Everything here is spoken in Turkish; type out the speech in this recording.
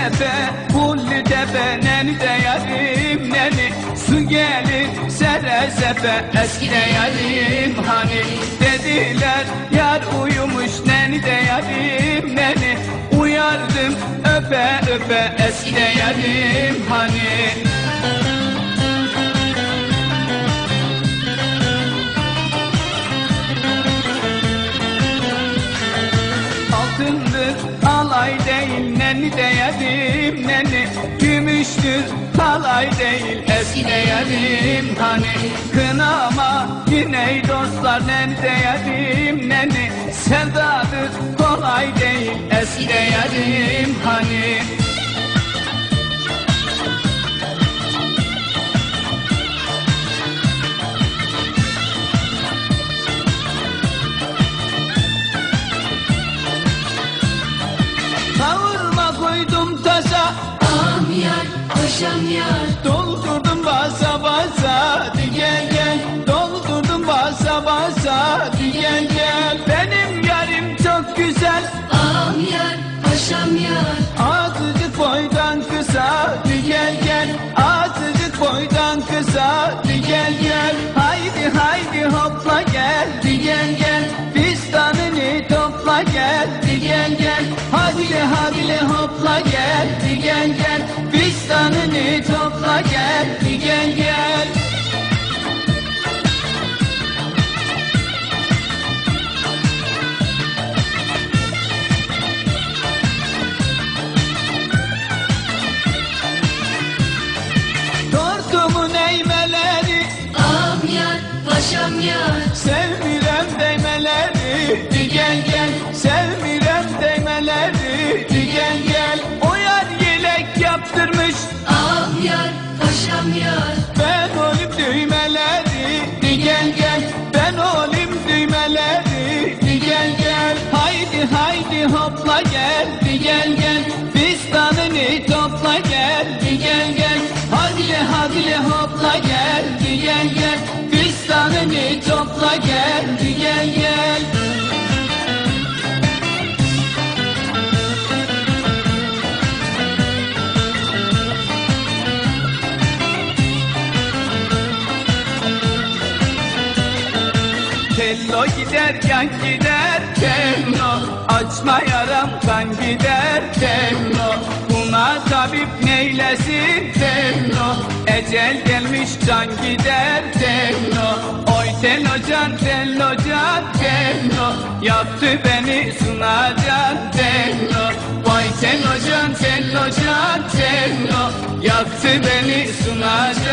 tepe Kulli tepe neni de yarim neni Su gelin sere sefe Eski de yarim hani Dediler yar uyumuş neni de yarim neni Uyardım öpe öpe. Eski de yarim hani. Altındır alay değil neni de yarim neni? Gümüştür alay değil eski de yarim hani? Kınama yine dostlar neni de yarim neni? Sevdadır kolay değil eski de yarim hani paşam yar. Doldurdum basa basa Di gel Doldurdum basa basa Di gel Benim yarim çok güzel. Am yar, paşam yar. Azıcık boydan kısa Di gel. Azıcık boydan kısa Di gel gel. Haydi haydi hopla yar Ben olayım düğmeleri Di gel Ben olayım düğmeleri Di gel Haydi haydi hopla gel Di gel gel. Fistanını topla gel Di gel gel. Hadi le hadi le hopla gel Di Tello gider yan gider Tello. Açma yaram kan gider Tello. Buna tabip neylesin Tello? Ecel gelmiş can gider Tello. Oy Tello can Tello Yaktı beni sunacan Tello. Vay Tello can Tello Yaktı beni sunacan